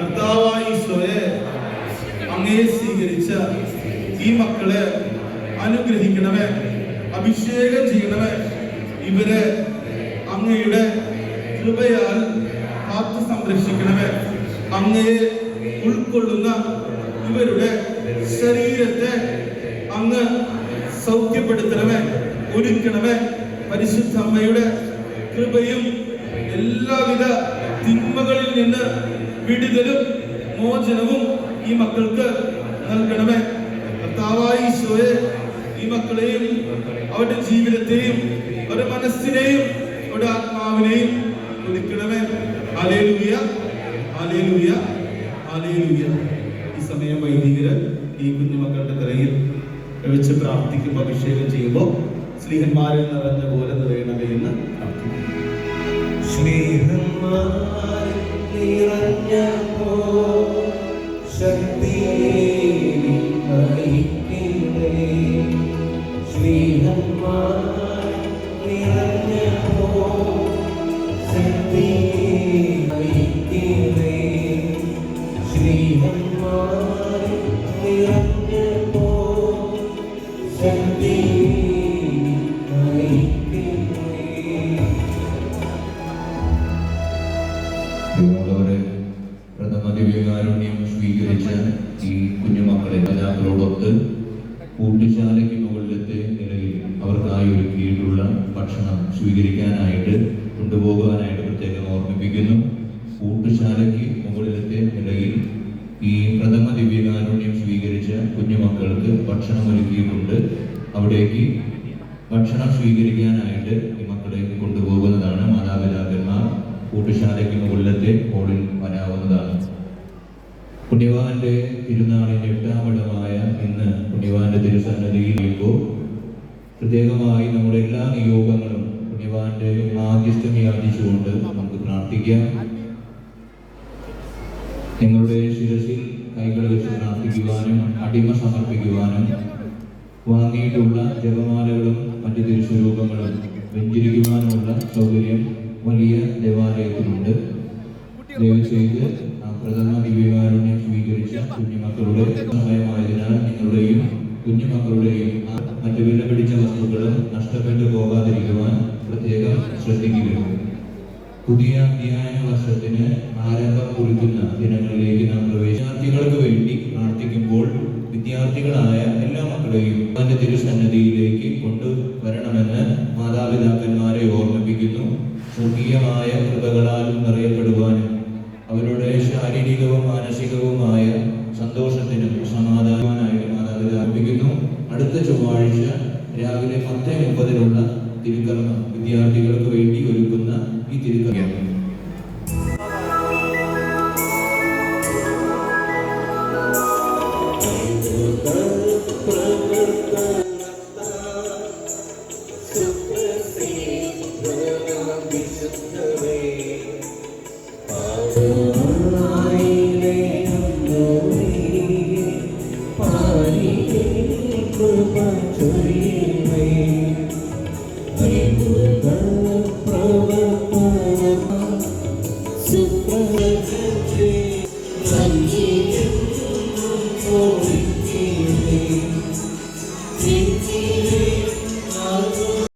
കർത്താവായ ഈശോയെ അങ്ങയെ സ്വീകരിച്ച ഈ മക്കളെ അനുഗ്രഹിക്കണമേ അഭിഷേകം ചെയ്യണമേ. ഇവരെ അങ്ങയുടെ കൃപയാൽ കാത്തു സംരക്ഷിക്കണമേ. അങ്ങയെ ഉൾക്കൊള്ളുന്ന ഇവരുടെ ശരീരത്തെ അങ്ങ് സൗഖ്യപ്പെടുത്തണമേ ഒരുക്കണമേ. പരിശുദ്ധ അമ്മയുടെ കൃപയും എല്ലാവിധ തിന്മകളിൽ നിന്ന് വിടുതലും മോചനവും ഈ മക്കൾക്ക് നൽകണമേ. കർത്താവായ ഈശോയെ ഈ മക്കളെയും അവരുടെ ജീവിതത്തെയും അവരുടെ മനസ്സിനെയും അവരുടെ ആത്മാവിനെയും ഒരുക്കണമേ അലേലുയ അലേലുയ അലേലുയ ഈ സമയം വൈദികര് ഈ കുഞ്ഞുമക്കളുടെ തലയിൽ വെച്ച് പ്രാർത്ഥിക്കുമ്പോൾ അഭിഷേകം ചെയ്യുമ്പോൾ സ്ത്രീഹന്മാരിൽ നിറഞ്ഞ പോലെ നിറയണമേ എന്ന് പ്രാർത്ഥിക്കുന്നു ശക്തിയേറി നയിക്കണേ. സ്നേഹന്മാരിൽ പ്രിയമുള്ളവരെ പ്രഥമ ദിവ്യകാരുണ്യം സ്വീകരിച്ച ഈ കുഞ്ഞുമക്കളെ രാജാക്കളോടൊത്ത് കൂട്ടുശാലയ്ക്ക് മുകളിലത്തെ നിലയിൽ അവർക്കായി ഒരുക്കിയിട്ടുള്ള ഭക്ഷണം സ്വീകരിക്കാനായിട്ട് കൊണ്ടുപോകാനായിട്ട് പ്രത്യേകം ഓർമ്മിപ്പിക്കുന്നു. കൂട്ടുശാലയ്ക്ക് മുകളിലത്തെ നിലയിൽ ഈ പ്രഥമ ദിവ്യകാരുണ്യം സ്വീകരിച്ച കുഞ്ഞുമക്കൾക്ക് ഭക്ഷണം ഒരുക്കിയിട്ടുണ്ട്. അവിടേക്ക് ഭക്ഷണം സ്വീകരിക്കാനായിട്ട് കൂട്ടുശാലയ്ക്ക് കോളിൽ വരാവുന്നതാണ്. പുണ്യവാന്റെ തിരുനാളിന്റെ എട്ടാമിടമായ ഇന്ന് പുണ്യവാന്റെ തിരുസന്നതിയിൽ ചെയ്യുമ്പോൾ പ്രത്യേകമായി നമ്മുടെ എല്ലാ നിയോഗങ്ങളും പുണ്യവാന്റെ മാധ്യസ്ഥം യാചിച്ചുകൊണ്ട് നമുക്ക് പ്രാർത്ഥിക്കാം. നിങ്ങളുടെ ശിരസിൽ കൈകൾ വെച്ച് പ്രാർത്ഥിക്കുവാനും അടിമ സമർപ്പിക്കുവാനും വാങ്ങിയിട്ടുള്ള ജപമാലകളും മറ്റു തിരുസ്വരൂപങ്ങളും വെഞ്ചരിക്കുവാനുമുള്ള സൗകര്യം വലിയ ദേവാലയത്തിലുണ്ട് ദയവ് ചെയ്ത് പ്രഥമ ദിവ്യകാരുണ്യം സ്വീകരിച്ച കുഞ്ഞുമക്കളുടെ സമയമായതിനാൽ നിങ്ങളുടെയും കുഞ്ഞുമക്കളുടെയും മറ്റു വില പിടിച്ച വസ്തുക്കളും നഷ്ടപ്പെട്ടു പോകാതിരിക്കുവാൻ പ്രത്യേകം ശ്രദ്ധിക്കുക പുതിയ അധ്യയന വർഷത്തിന് ആരംഭം കുറിക്കുന്ന ദിനങ്ങളിലേക്ക് നാം വിദ്യാർത്ഥികൾക്ക് വേണ്ടി പ്രാർത്ഥിക്കുമ്പോൾ വിദ്യാർത്ഥികളായ എല്ലാ മക്കളെയും തന്റെ തിരുസന്നതിയിലേക്ക് കൊണ്ടുവരണമെന്ന് മാതാപിതാക്കന്മാരെ ഓർമ്മിപ്പിക്കുന്നു സ്വർഗീയമായ കൃപകളാൽ നിറയപ്പെടുവാനും അവരുടെ ശാരീരികവും മാനസികവുമായ സന്തോഷത്തിനും സമാധാനമായ മാതാപിതാക്കൾ അർപ്പിക്കുന്നു അടുത്ത ചൊവ്വാഴ്ച രാവിലെ പത്ത് മുപ്പതിനുള്ള തിരുക്കർമ്മം വിദ്യാർത്ഥികൾക്ക് വേണ്ടി ഒരുക്കുന്ന ഈ തിരുക്കർമ്മം Thank you. பரியே கிருபா சுரியமை